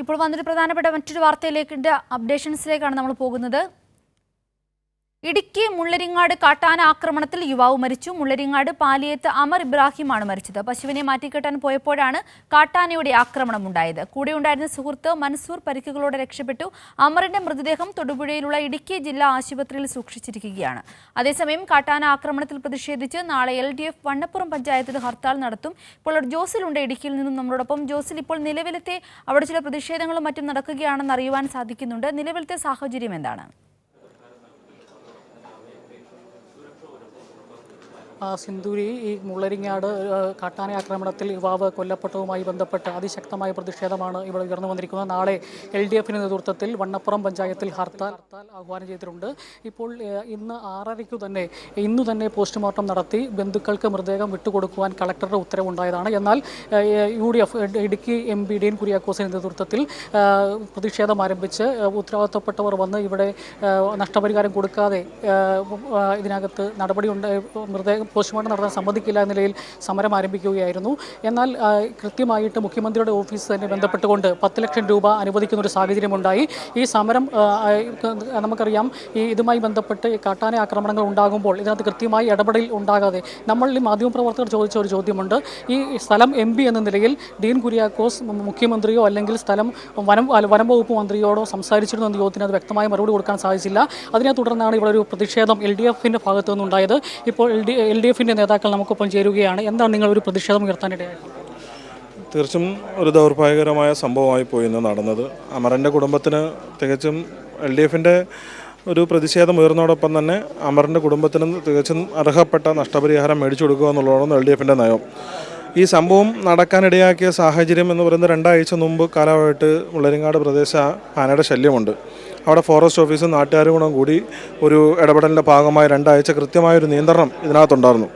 ഇപ്പോൾ വന്നൊരു പ്രധാനപ്പെട്ട മറ്റൊരു വാർത്തയിലേക്ക് അപ്ഡേഷൻസിലേക്കാണ് നമ്മൾ പോകുന്നത്. ഇടുക്കി മുള്ളരിങ്ങാട് കാട്ടാന ആക്രമണത്തിൽ യുവാവ് മരിച്ചു. മുള്ളരിങ്ങാട് പാലിയത്ത് അമർ ഇബ്രാഹിമാണ് മരിച്ചത്. പശുവിനെ മാറ്റിക്കെട്ടാൻ പോയപ്പോഴാണ് കാട്ടാനയുടെ ആക്രമണം ഉണ്ടായത് കൂടെ ഉണ്ടായിരുന്ന സുഹൃത്ത് മൻസൂർ പരിക്കുകളോടെ രക്ഷപ്പെട്ടു. അമറിന്റെ മൃതദേഹം തൊടുപുഴയിലുള്ള ഇടുക്കി ജില്ലാ ആശുപത്രിയിൽ സൂക്ഷിച്ചിരിക്കുകയാണ്. അതേസമയം കാട്ടാന ആക്രമണത്തിൽ പ്രതിഷേധിച്ച് നാളെ എൽ ഡി എഫ് വണ്ണപ്പുറം പഞ്ചായത്തിൽ ഹർത്താൽ നടത്തും. ഇപ്പോൾ ജോസിലുണ്ട് ഇടുക്കിയിൽ നിന്നും നമ്മളോടൊപ്പം. ജോസിൽ ഇപ്പോൾ നിലവിലത്തെ അവിടെ ചില പ്രതിഷേധങ്ങളും മറ്റും നടക്കുകയാണെന്ന് അറിയുവാൻ സാധിക്കുന്നുണ്ട്. നിലവിലത്തെ സാഹചര്യം എന്താണ്? സിന്ദൂരി ഈ മുള്ളരിങ്ങാട് കാട്ടാന ആക്രമണത്തിൽ യുവാവ് കൊല്ലപ്പെട്ടതുമായി ബന്ധപ്പെട്ട് അതിശക്തമായ പ്രതിഷേധമാണ് ഇവിടെ ഉയർന്നു വന്നിരിക്കുന്നത്. നാളെ എൽ ഡി എഫിന്റെ നേതൃത്വത്തിൽ വണ്ണപ്പുറം പഞ്ചായത്തിൽ ഹർത്താൽ ഹർത്താൽ ആഹ്വാനം ചെയ്തിട്ടുണ്ട്. ഇപ്പോൾ ഇന്ന് ആറരയ്ക്കു തന്നെ ഇന്നു തന്നെ പോസ്റ്റ്മോർട്ടം നടത്തി ബന്ധുക്കൾക്ക് മൃതദേഹം വിട്ടുകൊടുക്കുവാൻ കളക്ടറുടെ ഉത്തരവുണ്ടായതാണ്. എന്നാൽ U D F Idukki M P Dean കുര്യാക്കോസിന്റെ നേതൃത്വത്തിൽ പ്രതിഷേധം ആരംഭിച്ച് ഉത്തരവാദിത്തപ്പെട്ടവർ വന്ന് ഇവിടെ നഷ്ടപരിഹാരം കൊടുക്കാതെ ഇതിനകത്ത് നടപടിയുണ്ട് മൃതദേഹം പോസ്റ്റ്മോർട്ടം നടത്താൻ സമ്മതിക്കില്ല എന്ന നിലയിൽ സമരം ആരംഭിക്കുകയായിരുന്നു. എന്നാൽ കൃത്യമായിട്ട് മുഖ്യമന്ത്രിയുടെ ഓഫീസ് തന്നെ ബന്ധപ്പെട്ടുകൊണ്ട് പത്ത് ലക്ഷം രൂപ അനുവദിക്കുന്ന ഒരു സാഹചര്യമുണ്ടായി. ഈ സമരം നമുക്കറിയാം ഈ ഇതുമായി ബന്ധപ്പെട്ട് കാട്ടാന ആക്രമണങ്ങൾ ഉണ്ടാകുമ്പോൾ ഇതിനകത്ത് കൃത്യമായി ഇടപെടൽ ഉണ്ടാകാതെ നമ്മൾ ഈ മാധ്യമപ്രവർത്തകർ ചോദിച്ച ഒരു ചോദ്യമുണ്ട്. ഈ സ്ഥലം എം എന്ന നിലയിൽ ഡീൻ കുര്യാക്കോസ് മുഖ്യമന്ത്രിയോ അല്ലെങ്കിൽ സ്ഥലം വനം വനം വകുപ്പ് മന്ത്രിയോടോ സംസാരിച്ചിരുന്നു എന്ന ചോദ്യത്തിന് അത് വ്യക്തമായ മറുപടി കൊടുക്കാൻ സാധിച്ചില്ല. അതിനെ തുടർന്നാണ് ഇവിടെ ഒരു പ്രതിഷേധം എൽ ഡി എഫിന്റെ ഭാഗത്തു നിന്നുണ്ടായത് ഇപ്പോൾ എൽ ഡി എൽ ഡി എഫിന്റെ നേതാക്കൾ നമുക്കൊപ്പം ചേരുകയാണ്. എന്താണ് നിങ്ങൾ ഒരു പ്രതിഷേധം ഉയർത്താനിടയായത് തീർച്ചും ഒരു ദൗർഭാഗ്യകരമായ സംഭവമായി പോയി ഇന്ന് നടന്നത്. അമറിന്റെ കുടുംബത്തിന് തികച്ചും എൽ ഡി എഫിന്റെ ഒരു പ്രതിഷേധം ഉയർന്നതോടൊപ്പം തന്നെ അമറിന്റെ കുടുംബത്തിന് തികച്ചും അർഹപ്പെട്ട നഷ്ടപരിഹാരം മേടിച്ചു കൊടുക്കുക എന്നുള്ളതാണ് എൽ ഡി എഫിന്റെ നയം. ഈ സംഭവം നടക്കാനിടയാക്കിയ സാഹചര്യം എന്ന് പറയുന്നത് രണ്ടാഴ്ച മുമ്പ് കാലമായിട്ട് മുള്ളരിങ്ങാട് പ്രദേശ ആനയുടെ ശല്യമുണ്ട്. അവിടെ ഫോറസ്റ്റ് ഓഫീസും നാട്ടുകാരും കൂടെ ഒരു ഇടപെടലിന്റെ ഭാഗമായി രണ്ടാഴ്ച കൃത്യമായൊരു നിയന്ത്രണം ഇതിനകത്തുണ്ടായിരുന്നു.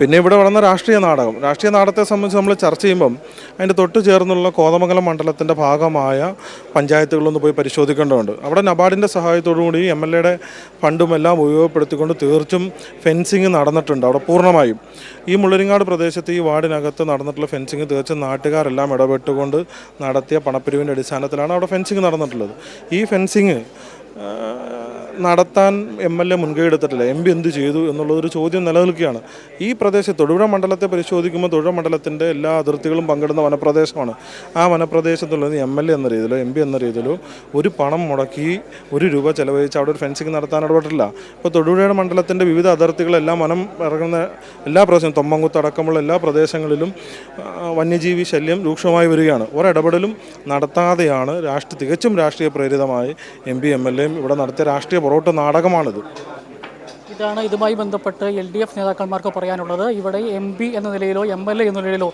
പിന്നെ ഇവിടെ വളർന്ന രാഷ്ട്രീയ നാടകം. രാഷ്ട്രീയ നാടകത്തെ സംബന്ധിച്ച് നമ്മൾ ചർച്ച ചെയ്യുമ്പം അതിന്റെ തൊട്ട് ചേർന്നുള്ള കോതമംഗലം മണ്ഡലത്തിന്റെ ഭാഗമായ പഞ്ചായത്തുകളൊന്ന് പോയി പരിശോധിക്കേണ്ടതുണ്ട്. അവിടെ നബാർഡിന്റെ സഹായത്തോടു കൂടി എം എൽ എയുടെ ഫണ്ടും എല്ലാം ഉപയോഗപ്പെടുത്തിക്കൊണ്ട് തീർച്ചും ഫെൻസിങ് നടന്നിട്ടുണ്ട്. അവിടെ പൂർണമായും. ഈ മുള്ളരിങ്ങാട് പ്രദേശത്ത് ഈ വാർഡിനകത്ത് നടന്നിട്ടുള്ള ഫെൻസിങ് തീർച്ചും നാട്ടുകാരെല്ലാം ഇടപെട്ടുകൊണ്ട് നടത്തിയ പണപ്പിരിവിന്റെ അടിസ്ഥാനത്തിലാണ് അവിടെ ഫെൻസിങ് നടന്നിട്ടുള്ളത്. ഈ ഫെൻസിങ് നടത്താൻ എം എൽ എ മുൻകൈ എടുത്തിട്ടില്ല. എം പി എന്ത് ചെയ്തു എന്നുള്ളതൊരു ചോദ്യം നിലനിൽക്കുകയാണ്. ഈ പ്രദേശം തൊഴുപുഴ മണ്ഡലത്തെ പരിശോധിക്കുമ്പോൾ തൊഴുപുഴ മണ്ഡലത്തിന്റെ എല്ലാ അതിർത്തികളും പങ്കിടുന്ന വനപ്രദേശമാണ്. ആ വനപ്രദേശത്തുള്ളത് എം എൽ എ എന്ന രീതിയിലോ എം പി എന്ന രീതിയിലോ ഒരു പണം മുടക്കി ഒരു രൂപ ചെലവഴിച്ച് അവിടെ ഒരു ഫെൻസിങ് നടത്താൻ ഇടപെട്ടില്ല ഇപ്പോൾ തൊടുപുഴയുടെ മണ്ഡലത്തിന്റെ വിവിധ അതിർത്തികളെല്ലാം വനം ഇറങ്ങുന്ന എല്ലാ പ്രദേശവും തൊമ്മങ്കുത്ത് അടക്കമുള്ള എല്ലാ പ്രദേശങ്ങളിലും വന്യജീവി ശല്യം രൂക്ഷമായി വരികയാണ്. ഒരിടപെടലും നടത്താതെയാണ് രാഷ്ട്രീയ തികച്ചും രാഷ്ട്രീയ പ്രേരിതമായി എം പി എം എൽ എയും ഇവിടെ നടത്തിയ രാഷ്ട്രീയ പൊറോട്ട് നാടകമാണിത്. ഇതാണ് ഇതുമായി ബന്ധപ്പെട്ട് എൽ ഡി എഫ് നേതാക്കന്മാർക്ക് പറയാനുള്ളത്. ഇവിടെ എം പി എന്ന നിലയിലോ എം എൽ എ എന്ന നിലയിലോ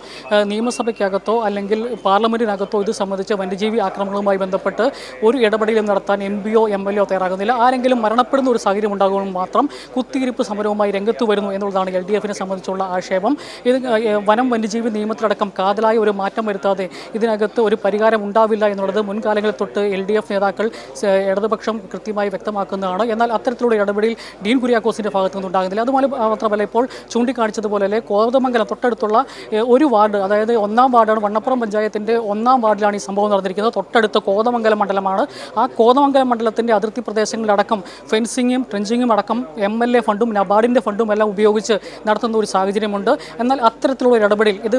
നിയമസഭയ്ക്കകത്തോ അല്ലെങ്കിൽ പാർലമെന്റിനകത്തോ ഇത് സംബന്ധിച്ച് വന്യജീവി ആക്രമണങ്ങളുമായി ബന്ധപ്പെട്ട് ഒരു ഇടപെടലും നടത്താൻ എം പിയോ എം എൽ എ തയ്യാറാകുന്നില്ല. ആരെങ്കിലും മരണപ്പെടുന്ന ഒരു സാഹചര്യം ഉണ്ടാകുമെന്ന് മാത്രം കുത്തിയിരിപ്പ് സമരവുമായി രംഗത്ത് വരുന്നു എന്നുള്ളതാണ് എൽ ഡി എഫിനെ സംബന്ധിച്ചുള്ള ആക്ഷേപം. ഇത് വനം വന്യജീവി നിയമത്തിലടക്കം കാതലായ ഒരു മാറ്റം വരുത്താതെ ഇതിനകത്ത് ഒരു പരിഹാരം ഉണ്ടാവില്ല എന്നുള്ളത് മുൻകാലങ്ങളിൽ തൊട്ട് എൽ ഡി എഫ് നേതാക്കൾ ഇടതുപക്ഷം കൃത്യമായി വ്യക്തമാക്കുന്നതാണ്. എന്നാൽ അത്തരത്തിലുള്ള ഇടപെടൽ ഡീൻ കുര്യാക്കോസിന്റെ ഭാഗത്തു നിന്നുണ്ടാകുന്നില്ല അതുപോലെ മാത്രമല്ല ഇപ്പോൾ ചൂണ്ടിക്കാണിച്ചതുപോലെ അല്ലെ കോതമംഗലം തൊട്ടടുത്തുള്ള ഒരു വാർഡ് അതായത് ഒന്നാം വാർഡാണ് വണ്ണപ്പുറം പഞ്ചായത്തിന്റെ ഒന്നാം വാർഡിലാണ് ഈ സംഭവം നടന്നിരിക്കുന്നത്. തൊട്ടടുത്ത് കോതമംഗലം മണ്ഡലമാണ്. ആ കോതമംഗലം മണ്ഡലത്തിന്റെ അതിർത്തി പ്രദേശങ്ങളിലടക്കം ഫെൻസിങ്ങും ട്രെഞ്ചിങ്ങും അടക്കം എം എൽ എ ഫണ്ടും നബാർഡിന്റെ ഫണ്ടും എല്ലാം ഉപയോഗിച്ച് നടത്തുന്ന ഒരു സാഹചര്യമുണ്ട്. എന്നാൽ അത്തരത്തിലുള്ള ഒരു ഇടപെടൽ ഇത്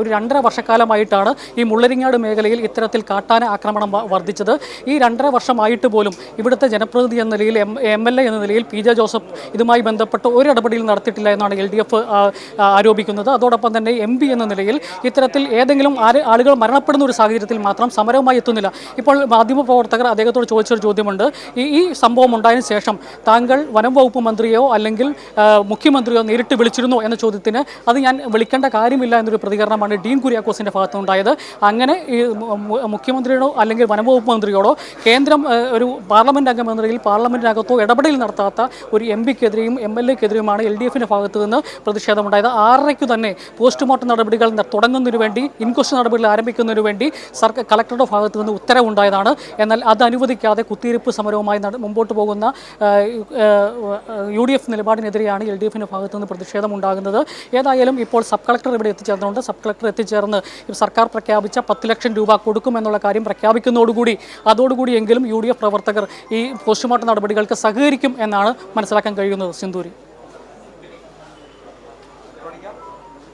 ഒരു രണ്ടര വർഷക്കാലമായിട്ടാണ് ഈ മുള്ളരിങ്ങാട് മേഖലയിൽ ഇത്തരത്തിൽ കാട്ടാന ആക്രമണം വർദ്ധിച്ചത്. ഈ രണ്ടര വർഷമായിട്ട് പോലും ഇവിടുത്തെ ജനപ്രതിനിധി എന്ന നിലയിൽ എം എൽ എ എന്ന നിലയിൽ പി ജെ ജോസഫ് ഇതുമായി ബന്ധപ്പെട്ട് ഒരു ഇടപെടലും നടത്തിയിട്ടില്ല എന്നാണ് എൽ ഡി എഫ് ആരോപിക്കുന്നത്. അതോടൊപ്പം തന്നെ എം പി എന്ന നിലയിൽ ഇത്തരത്തിൽ ഏതെങ്കിലും ആളുകൾ മരണപ്പെടുന്ന ഒരു സാഹചര്യത്തിൽ മാത്രം സമരവുമായി എത്തുന്നില്ല. ഇപ്പോൾ മാധ്യമപ്രവർത്തകർ അദ്ദേഹത്തോട് ചോദിച്ചൊരു ചോദ്യമുണ്ട്. ഈ സംഭവം ഉണ്ടായതിനു ശേഷം താങ്കൾ വനം വകുപ്പ് മന്ത്രിയോ അല്ലെങ്കിൽ മുഖ്യമന്ത്രിയോ നേരിട്ട് വിളിച്ചിരുന്നോ എന്ന ചോദ്യത്തിന് അത് ഞാൻ വിളിക്കേണ്ട കാര്യമില്ല എന്നൊരു പ്രതികരണമാണ് ഡീൻ കുര്യാക്കോസിന്റെ ഭാഗത്തുനിന്നുണ്ടായത്. അങ്ങനെ ഈ മുഖ്യമന്ത്രിയോടോ അല്ലെങ്കിൽ വനംവകുപ്പ് മന്ത്രിയോടോ കേന്ദ്രം ഒരു പാർലമെന്റ് അംഗം നിലയിൽ പാർലമെന്റിനകത്തോ ഇടപെടൽ നടത്താത്ത ഒരു എം എം പിക്കെതിരെയും എം എൽ എക്കെതിരെയുമാണ് എൽ ഡി എഫിന്റെ ഭാഗത്ത് നിന്ന് പ്രതിഷേധമുണ്ടായത്. ആറരയ്ക്ക് തന്നെ പോസ്റ്റ്മോർട്ടം നടപടികൾ തുടങ്ങുന്നതിനു വേണ്ടി ഇൻക്വസ്റ്റ് നടപടികൾ ആരംഭിക്കുന്നതിന് വേണ്ടി സർക്കാർ കളക്ടറുടെ ഭാഗത്ത് നിന്ന് ഉത്തരവുണ്ടായതാണ്. എന്നാൽ അത് അനുവദിക്കാതെ കുത്തിയിരിപ്പ് സമരവുമായി മുമ്പോട്ട് പോകുന്ന യു ഡി എഫ് നിലപാടിനെതിരെയാണ് എൽ ഡി എഫിന്റെ ഭാഗത്ത് നിന്ന് പ്രതിഷേധമുണ്ടാകുന്നത്. ഏതായാലും ഇപ്പോൾ സബ് കളക്ടർ ഇവിടെ എത്തിച്ചേർന്നുണ്ട് സബ് കളക്ടർ എത്തിച്ചേർന്ന് സർക്കാർ പ്രഖ്യാപിച്ച പത്ത് ലക്ഷം രൂപ കൊടുക്കുമെന്നുള്ള കാര്യം പ്രഖ്യാപിക്കുന്നതോടുകൂടി അതോടുകൂടിയെങ്കിലും യു ഡി എഫ് പ്രവർത്തകർ ഈ പോസ്റ്റ്മോർട്ടം നടപടികൾക്ക് സഹകരിക്കും എന്നാണ് മനസ്സിലാക്കാൻ കഴിയുന്നത് സിന്ധൂരി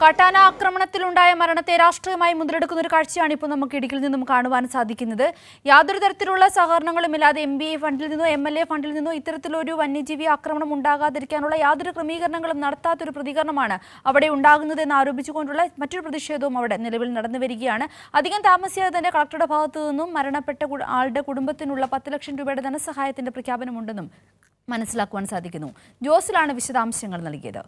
കട്ടാന ആക്രമണത്തിലുണ്ടായ മരണത്തെ രാഷ്ട്രീയമായി മുതലെടുക്കുന്ന ഒരു കാഴ്ചയാണ് ഇപ്പോൾ നമുക്ക് ഇടുക്കിയിൽ നിന്നും കാണുവാൻ സാധിക്കുന്നത്. യാതൊരു തരത്തിലുള്ള സഹകരണങ്ങളും ഇല്ലാതെ എം ബി എ ഫണ്ടിൽ നിന്നോ എം എൽ എ ഫണ്ടിൽ നിന്നോ ഇത്തരത്തിലൊരു വന്യജീവി ആക്രമണം ഉണ്ടാകാതിരിക്കാനുള്ള യാതൊരു ക്രമീകരണങ്ങളും നടത്താത്തൊരു പ്രതികരണമാണ് അവിടെ ഉണ്ടാകുന്നത് എന്ന് ആരോപിച്ചുകൊണ്ടുള്ള മറ്റൊരു പ്രതിഷേധവും അവിടെ നിലവിൽ നടന്നു വരികയാണ്. അധികം താമസിയാതെ തന്നെ കളക്ടറുടെ ഭാഗത്തു നിന്നും മരണപ്പെട്ട ആളുടെ കുടുംബത്തിനുള്ള പത്ത് ലക്ഷം രൂപയുടെ ധനസഹായത്തിന്റെ പ്രഖ്യാപനമുണ്ടെന്നും മനസ്സിലാക്കുവാൻ സാധിക്കുന്നു. ജോസിലാണ് വിശദാംശങ്ങൾ നൽകിയത്.